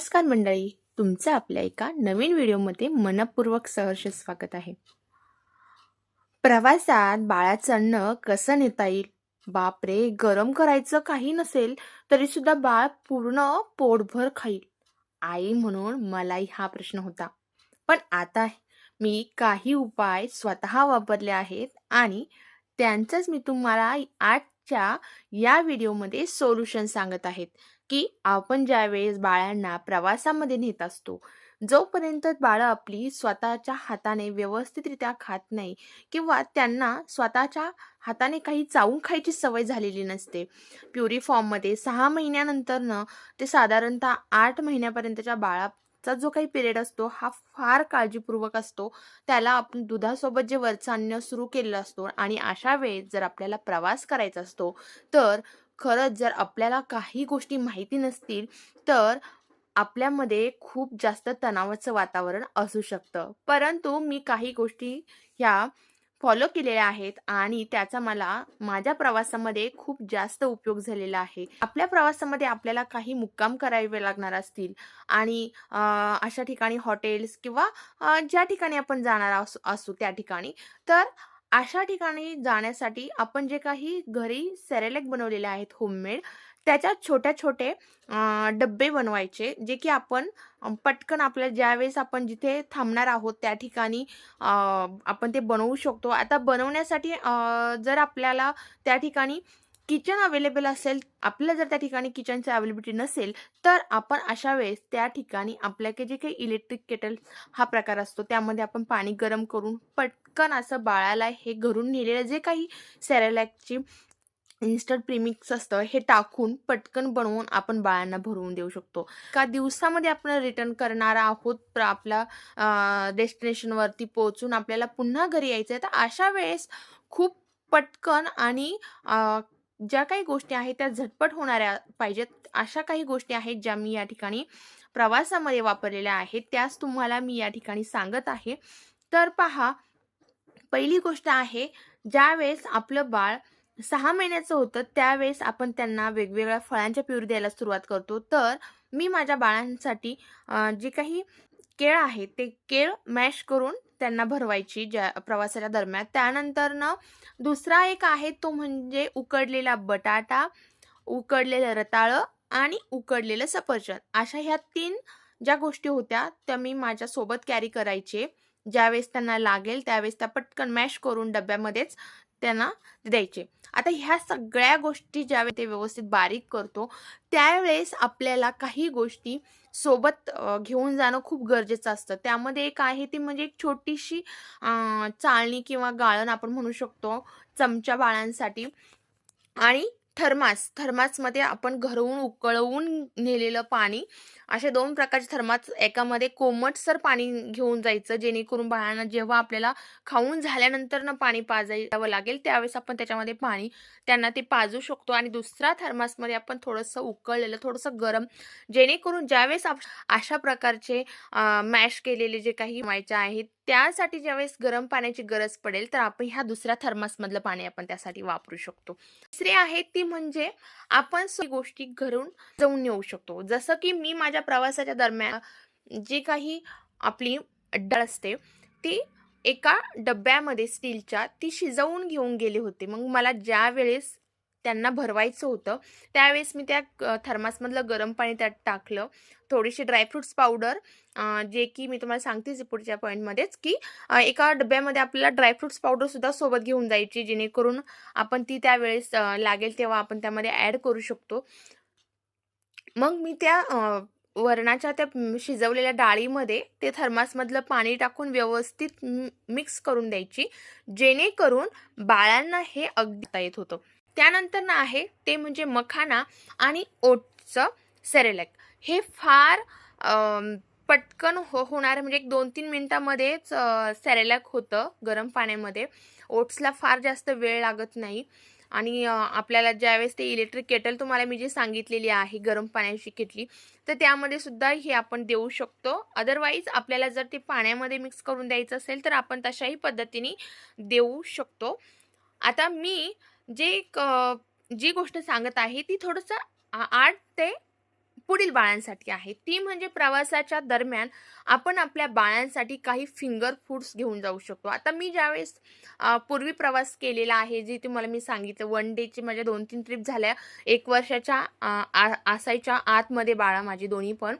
नमस्कार मंडळी तुमचं आपल्या एका नवीन व्हिडिओमध्ये मनपूर्वक सहर्ष स्वागत आहे. प्रवासात बाळाचं अन्न कसं नेता येईल? बापरे गरम करायचं काही नसेल तरी सुद्धा बाळ पूर्ण पोटभर खाईल. आई म्हणून मलाही हा प्रश्न होता. पण आता मी काही उपाय स्वतः वापरले आहेत आणि त्यांचंच मी तुम्हाला आजच्या या व्हिडिओमध्ये सोल्युशन सांगत आहेत. की आपण ज्यावेळेस बाळांना प्रवासामध्ये नेत असतो जोपर्यंत बाळं आपली स्वतःच्या हाताने व्यवस्थितरित्या खात नाही किंवा त्यांना स्वतःच्या हाताने काही चावून खायची सवय झालेली नसते. प्युरी फॉर्ममध्ये सहा महिन्यानंतरनं ते साधारणतः आठ महिन्यापर्यंतच्या बाळाचा जो काही पिरियड असतो हा फार काळजीपूर्वक असतो. त्याला आपण दुधासोबत जे वरचं अन्न सुरू केलेलं असतो आणि अशा वेळेस जर आपल्याला प्रवास करायचा असतो तर खरंच जर आपल्याला काही गोष्टी माहिती नसतील तर आपल्यामध्ये खूप जास्त तणावाचं वातावरण असू शकतं. परंतु मी काही गोष्टी ह्या फॉलो केलेल्या आहेत आणि त्याचा मला माझ्या प्रवासामध्ये खूप जास्त उपयोग झालेला आहे. आपल्या प्रवासामध्ये आपल्याला काही मुक्काम करावे लागणार असतील आणि अशा ठिकाणी हॉटेल्स किंवा ज्या ठिकाणी आपण जाणार असू असू त्या ठिकाणी तर अशा ठिकाणी जाण्यासाठी आपण जे काही घरी सेरेलेक बनवलेले आहेत होममेड त्याच्यात छोट्या छोटे डब्बे बनवायचे जे की आपण पटकन आपल्या ज्यावेळेस आपण जिथे थांबणार आहोत त्या ठिकाणी आपण ते बनवू शकतो. आता बनवण्यासाठी जर आपल्याला त्या ठिकाणी किचन अवेलेबल असेल आपल्या जर त्या ठिकाणी किचनची अवेलेबिलिटी नसेल तर आपण अशा वेळेस त्या ठिकाणी आपल्याकडे जे काही इलेक्ट्रिक केटल हा प्रकार असतो त्यामध्ये आपण पाणी गरम करून पटकन असं बाळाला हे घरून नेलेलं जे काही सेरेलॅकची इन्स्टंट प्रीमिक्स असतं हे टाकून पटकन बनवून आपण बाळांना भरवून देऊ शकतो. का दिवसामध्ये आपण रिटर्न करणार आहोत आपल्या डेस्टिनेशनवरती पोहोचून आपल्याला पुन्हा घरी यायचं आहे तर अशा वेळेस खूप पटकन आणि ज्या काही गोष्टी आहेत त्या झटपट होणाऱ्या पाहिजेत अशा काही गोष्टी आहेत ज्या मी या ठिकाणी प्रवासामध्ये वापरलेल्या आहेत त्याच तुम्हाला मी या ठिकाणी सांगत आहे. तर पहा पहिली गोष्ट आहे ज्यावेळेस आपलं बाळ सहा महिन्याचं होतं त्यावेळेस आपण त्यांना वेगवेगळ्या फळांच्या प्युरी द्यायला सुरुवात करतो. तर मी माझ्या बाळांसाठी जे काही केळ आहे ते केळ मॅश करून त्यांना भरवायची ज्या प्रवासाच्या दरम्यान. त्यानंतर ना दुसरा एक आहे तो म्हणजे उकडलेला बटाटा उकडलेलं रताळं आणि उकडलेलं सफरचंद. अशा ह्या तीन ज्या गोष्टी होत्या त्या मी माझ्यासोबत कॅरी करायचे. ज्यावेळेस त्यांना लागेल त्यावेळेस त्या पटकन मॅश करून डब्यामध्येच त्यांना द्यायचे. आता ह्या सगळ्या गोष्टी ज्यावेळेस ते व्यवस्थित बारीक करतो त्यावेळेस आपल्याला काही गोष्टी सोबत घेऊन जाणं खूप गरजेचं असतं. त्यामध्ये एक आहे ती म्हणजे एक छोटीशी चाळणी किंवा गाळण आपण म्हणू शकतो चमच्या बाळांसाठी. आणि थर्मास थर्मासमध्ये आपण घरून उकळवून नेलेलं पाणी असे दोन प्रकारचे थर्मास एकामध्ये कोमटसर पाणी घेऊन जायचं जेणेकरून बाळांना जेव्हा आपल्याला खाऊन झाल्यानंतर ना पाणी पाजावं लागेल त्यावेळेस आपण त्याच्यामध्ये पाणी त्यांना ते पाजू शकतो. आणि दुसरा थर्मासमध्ये आपण थोडंसं उकळलेलं थोडंसं गरम जेणेकरून ज्यावेळेस आप अशा प्रकारचे मॅश केलेले जे काही व्हायचे आहेत त्यासाठी ज्यावेळेस गरम पाण्याची गरज पडेल तर आपण ह्या दुसऱ्या थर्मासमधलं पाणी आपण त्यासाठी वापरू शकतो. तिसरी आहे ती म्हणजे आपण गोष्टी घरून जाऊन येऊ शकतो. जसं की मी माझ्या प्रवासाच्या दरम्यान जी काही आपली डाळ असते ती एका डब्यामध्ये स्टीलच्या ती शिजवून घेऊन गेले होते. मग मला ज्या वेळेस त्यांना भरवायचं होतं. त्यावेळेस मी त्या थर्मासमधलं गरम पाणी त्यात टाकलं. थोडीशी ड्रायफ्रुट्स पावडर जे की मी तुम्हाला सांगतेच पुढच्या पॉईंटमध्येच की एका डब्यामध्ये आपल्याला ड्रायफ्रुट्स पावडरसुद्धा सोबत घेऊन जायची जेणेकरून आपण ती त्यावेळेस लागेल तेव्हा आपण त्यामध्ये ॲड करू शकतो. मग मी त्या वरणाच्या त्या शिजवलेल्या डाळीमध्ये ते थर्मासमधलं पाणी टाकून व्यवस्थित मिक्स करून द्यायची जेणेकरून बाळांना हे अगदी येत होतं. त्यानंतर ना आहे ते म्हणजे मखाना आणि ओटचं सेरेलॅक. हे फार पटकन हो होणारं म्हणजे एक दोन तीन मिनटामध्येच सेरेलॅक होतं गरम पाण्यामध्ये. ओट्सला फार जास्त वेळ लागत नाही. आणि आपल्याला ज्यावेळेस ते इलेक्ट्रिक केटल तुम्हाला मी जी सांगितलेली आहे गरम पाण्याची किटली तर त्यामध्ये सुद्धा हे आपण देऊ शकतो. अदरवाईज आपल्याला जर ते पाण्यामध्ये मिक्स करून द्यायचं असेल तर आपण तशाही पद्धतीने देऊ शकतो. आता मी जे एक जी गोष्ट सांगत आहे ती थोडंसं आठ ते पुढील बाळांसाठी आहे. ती म्हणजे प्रवासाच्या दरम्यान आपण आपल्या बाळांसाठी काही फिंगर फूड्स घेऊन जाऊ शकतो. आता मी ज्यावेळेस पूर्वी प्रवास केलेला आहे जे तुम्हाला मी सांगितलं वन डेची माझ्या दोन तीन ट्रिप झाल्या. एक वर्षाच्या आ- असायच्या आतमध्ये बाळा माझी दोन्ही पण.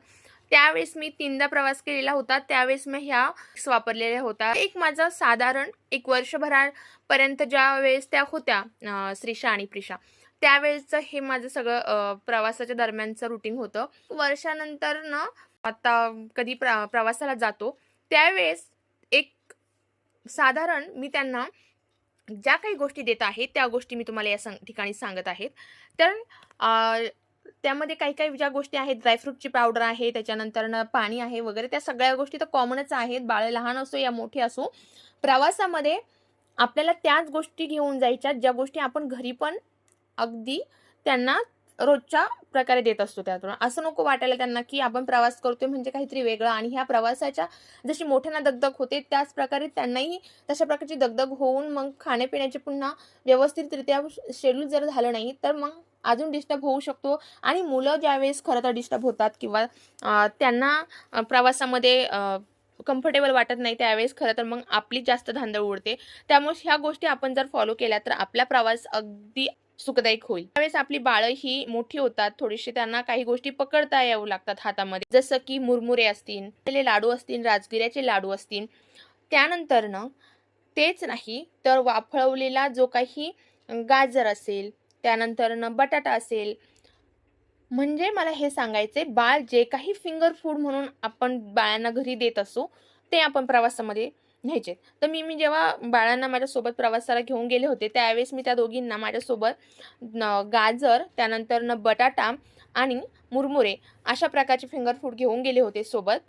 त्यावेळेस मी तीनदा प्रवास केलेला होता. त्यावेळेस मी ह्या वापरलेल्या होत्या. एक माझा साधारण एक वर्षभरापर्यंत ज्या वेळेस त्या होत्या श्रीषा आणि प्रिषा त्यावेळेचं हे माझं सगळं प्रवासाच्या दरम्यानचं रुटीन होतं. वर्षानंतर ना आता कधी प्र प्रवासाला जातो त्यावेळेस एक साधारण मी त्यांना ज्या काही गोष्टी देत आहे त्या गोष्टी मी तुम्हाला या सांग ठिकाणी सांगत आहेत तर त्यामध्ये काही काही ज्या गोष्टी आहेत ड्रायफ्रूटची पावडर आहे त्याच्यानंतर पाणी आहे वगैरे त्या सगळ्या गोष्टी तर कॉमनच आहेत. बाळ लहान असो या मोठे असो. प्रवासामध्ये आपल्याला त्याच गोष्टी घेऊन जायच्या ज्या गोष्टी आपण घरी पण अगदी त्यांना रोजच्या प्रकारे देत असतो त्यातून. असं नको वाटायला त्यांना की आपण प्रवास करतोय म्हणजे काहीतरी वेगळं आणि ह्या प्रवासाच्या जशी मोठ्यांना दगदग होते त्याच प्रकारे त्यांनाही तशा प्रकारची दगदग होऊन मग खाण्यापिण्याचे पुन्हा व्यवस्थितरित्या शेड्यूल जर झालं नाही तर मग अजून डिस्टर्ब होऊ शकतो. आणि मुलं ज्यावेळेस खरं तर डिस्टर्ब होतात किंवा त्यांना प्रवासामध्ये कम्फर्टेबल वाटत नाही त्यावेळेस खरं तर मग आपली जास्त धांदळ उडते. त्यामुळे ह्या गोष्टी आपण जर फॉलो केल्या तर आपला प्रवास अगदी सुखदायक होईल. त्यावेळेस आपली बाळं ही मोठी होतात. थोडीशी त्यांना काही गोष्टी पकडता येऊ लागतात हातामध्ये. जसं की मुरमुरे असतील आपले लाडू असतील राजगिऱ्याचे लाडू असतील. त्यानंतर तेच नाही तर वाफळवलेला जो काही गाजर असेल त्यानंतर न बटाटा असेल. म्हणजे मला हे सांगायचे बाळ जे काही फिंगर फूड म्हणून आपण बाळांना घरी देत असू ते आपण प्रवासामध्ये न्यायचे तर मी मी जेव्हा बाळांना माझ्यासोबत प्रवासाला घेऊन गेले होते त्यावेळेस मी त्या दोघींना माझ्यासोबत न गाजर त्यानंतर न बटाटा आणि मुरमुरे अशा प्रकारचे फिंगर फूड घेऊन गेले होते सोबत.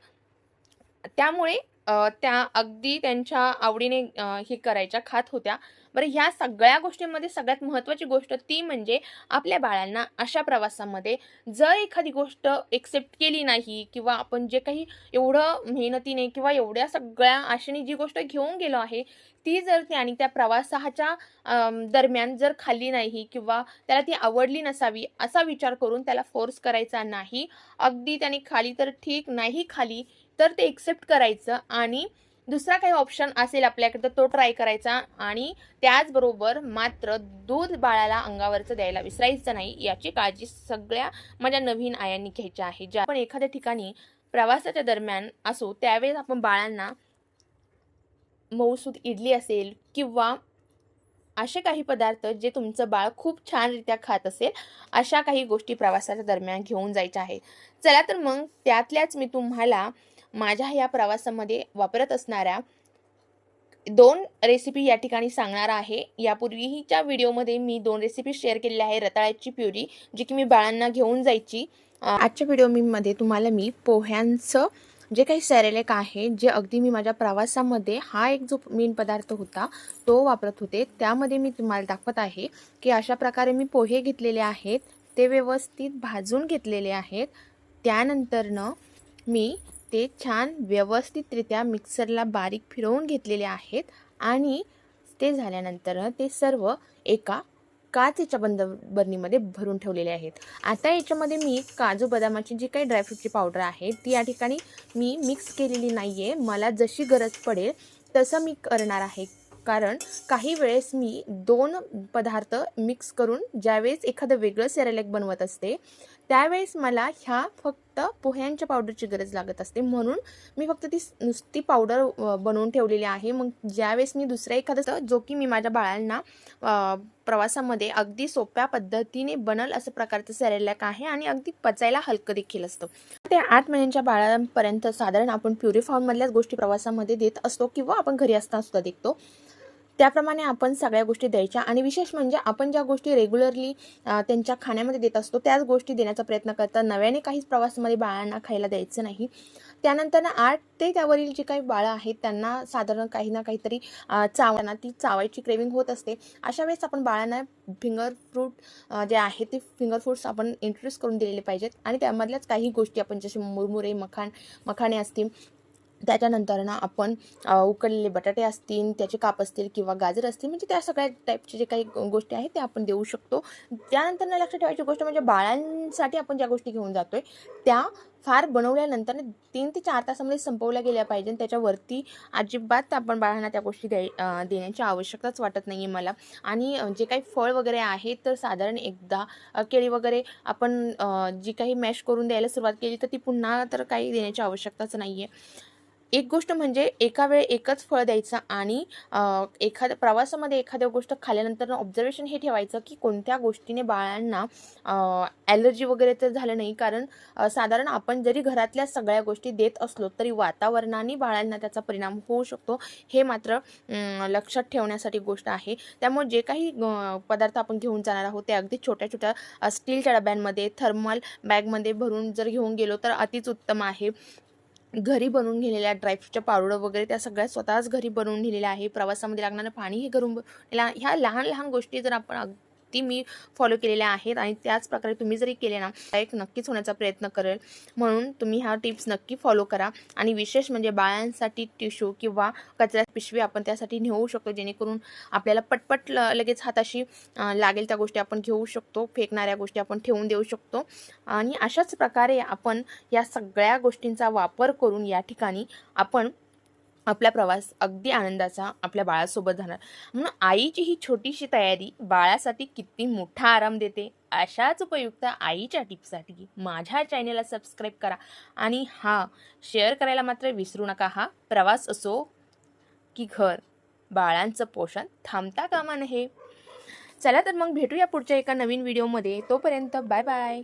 त्यामुळे त्या अगदी त्यांच्या आवडीने हे करायच्या खात होत्या. बरं ह्या सगळ्या गोष्टींमध्ये सगळ्यात महत्त्वाची गोष्ट ती म्हणजे आपल्या बाळांना अशा प्रवासामध्ये जर एखादी गोष्ट एक्सेप्ट केली नाही किंवा आपण जे काही एवढं मेहनतीने किंवा एवढ्या सगळ्या आशेने जी गोष्ट घेऊन गेलो आहे ती जर त्याने त्या प्रवासाच्या दरम्यान जर खाल्ली नाही किंवा त्याला ती आवडली नसावी असा विचार करून त्याला फोर्स करायचा नाही. अगदी त्याने खाली तर ठीक नाही खाली तर ते एक्सेप्ट करायचं आणि दुसरा काही ऑप्शन असेल आपल्याकडे तर तो ट्राय करायचा आणि त्याचबरोबर मात्र दूध बाळाला अंगावरचं द्यायला विसरायचं नाही याची काळजी सगळ्या माझ्या नवीन आयांनी घ्यायची आहे. ज्या आपण एखाद्या ठिकाणी प्रवासाच्या दरम्यान असो त्यावेळेस आपण बाळांना मऊसूद इडली असेल किंवा असे काही पदार्थ जे तुमचं बाळ खूप छानरित्या खात असेल अशा काही गोष्टी प्रवासाच्या दरम्यान घेऊन जायच्या आहे. चला तर मग त्यातल्याच मी तुम्हाला माझ्या या प्रवासामध्ये वापरत असणाऱ्या दोन रेसिपी या ठिकाणी सांगणार आहे. यापूर्वीच्या व्हिडिओमध्ये मी दोन रेसिपी शेअर केलेल्या आहे रताळ्याची प्युरी जी की मी बाळांना घेऊन जायची. आजच्या व्हिडिओमध्ये तुम्हाला मी पोह्यांचं जे काही सॅरेलेक आहे जे अगदी मी माझ्या प्रवासामध्ये हा एक जो मेन पदार्थ होता तो वापरत होते. त्यामध्ये मी तुम्हाला दाखवत आहे की अशा प्रकारे मी पोहे घेतलेले आहेत. ते व्यवस्थित भाजून घेतलेले आहेत. त्यानंतरनं मी ते छान व्यवस्थितरित्या मिक्सरला बारीक फिरवून घेतलेले आहेत आणि ते झाल्यानंतर ते सर्व एका काचेच्या बंद बरणीमध्ये भरून ठेवलेले आहेत. आता याच्यामध्ये मी काजू बदामाची जी काही ड्रायफ्रूटची पावडर आहे ती या ठिकाणी मी मिक्स केलेली नाही आहे मला जशी गरज पडेल तसं मी करणार आहे. कारण काही वेळेस मी दोन पदार्थ मिक्स करून ज्यावेळेस एखादं वेगळं सेरेलेक बनवत असते त्यावेळेस मला ह्या फक्त पोह्यांच्या पावडरची गरज लागत असते. म्हणून मी फक्त ती नुसती पावडर बनवून ठेवलेली आहे. मग ज्यावेळेस मी दुसरं एखादं जो की मी माझ्या बाळांना प्रवासामध्ये अगदी सोप्या पद्धतीने बनल असं प्रकारचं सेरेलॅक आहे आणि अगदी पचायला हलकं देखील असतं. ते आठ महिन्यांच्या बाळांपर्यंत साधारण आपण प्युरिफॉर्ममधल्याच गोष्टी प्रवासामध्ये देत असतो किंवा आपण घरी असताना सुद्धा देखतो. त्याप्रमाणे आपण सगळ्या गोष्टी द्यायच्या आणि विशेष म्हणजे आपण ज्या गोष्टी रेग्युलरली त्यांच्या खाण्यामध्ये देत असतो त्याच गोष्टी देण्याचा प्रयत्न करता. नव्याने काहीच प्रवासामध्ये बाळांना खायला द्यायचं नाही. त्यानंतर आठ ते त्यावरील जी काही बाळं आहेत त्यांना साधारण काही ना काहीतरी अ, चावताना ती चावायची क्रेविंग होत असते. अशा वेळेस आपण बाळांना फिंगर फ्रूट जे आहे ते फिंगर फ्रूट्स आपण इंट्रोड्यूस करून दिलेले पाहिजेत. आणि त्यामधल्याच काही गोष्टी आपण जसे मुरमुरे मखान मखाणे असतील त्याच्यानंतर ना आपण उकडलेले बटाटे असतील त्याचे काप असतील किंवा गाजर असतील म्हणजे त्या सगळ्या टाईपचे जे काही गोष्टी आहेत त्या आपण देऊ शकतो. त्यानंतर ना लक्षात ठेवायची गोष्ट म्हणजे बाळांसाठी आपण ज्या गोष्टी घेऊन जातो आहे त्या फार बनवल्यानंतर तीन ते चार तासामध्ये संपवल्या गेल्या पाहिजे आणि त्याच्यावरती अजिबात आपण बाळांना त्या गोष्टी द्याय देण्याची आवश्यकताच वाटत नाही आहे मला. आणि जे काही फळ वगैरे आहे तर साधारण एकदा केळी वगैरे आपण जी काही मॅश करून द्यायला सुरुवात केली तर ती पुन्हा तर काही देण्याची आवश्यकताच नाही आहे एक गोष्ट म्हणजे एका वेळ एकच फळ द्यायचं आणि एखाद्या प्रवासामध्ये एखाद्या गोष्ट खाल्ल्यानंतर ऑब्झर्वेशन हे ठेवायचं की कोणत्या गोष्टीने बाळांना ॲलर्जी वगैरे तर झालं नाही. कारण साधारण आपण जरी घरातल्या सगळ्या गोष्टी देत असलो तरी वातावरणाने बाळांना त्याचा परिणाम होऊ शकतो. हे मात्र लक्षात ठेवण्यासाठी गोष्ट आहे. त्यामुळे जे काही पदार्थ आपण घेऊन जाणार आहोत ते अगदी छोट्या छोट्या स्टीलच्या डब्यांमध्ये थर्मल बॅगमध्ये भरून जर घेऊन गेलो तर अतिच उत्तम आहे. घरी बनवून घेलेल्या ड्रायफ्रूटच्या पावडर वगैरे त्या सगळ्या स्वतःच घरी बनवून घेलेल्या आहे. प्रवासामध्ये लागणारं पाणी हे घरून ला ह्या लहान लहान गोष्टी जर आपण ती मी फॉलो केलेल्या आहेत आणि त्याच प्रकारे तुम्ही जरी केले ना एक नक्कीच होण्याचा प्रयत्न करेल. म्हणून तुम्ही ह्या टिप्स नक्की फॉलो करा आणि विशेष म्हणजे बाळांसाठी टिश्यू किंवा कचऱ्यात पिशवी आपण त्यासाठी नेऊ शकतो जेणेकरून आपल्याला पटपट ल लगेच हाताशी लागेल त्या गोष्टी आपण घेऊ शकतो फेकणाऱ्या गोष्टी आपण ठेवून देऊ शकतो. आणि अशाच प्रकारे आपण या सगळ्या गोष्टींचा वापर करून या ठिकाणी आपण आपला प्रवास अगदी आनंदाचा आपल्या बाळासोबत जाणार. म्हणून आईची ही छोटीशी तयारी बाळासाठी किती मोठा आराम देते अशाच उपयुक्त आईच्या टिप्ससाठी माझ्या चॅनेलला सबस्क्राईब करा. आणि हा शेअर करायला मात्र विसरू नका हा प्रवास असो की घर. बाळांचं पोषण थांबता कामा नये. चला तर मग भेटूया पुढच्या एका नवीन व्हिडिओमध्ये तोपर्यंत बाय बाय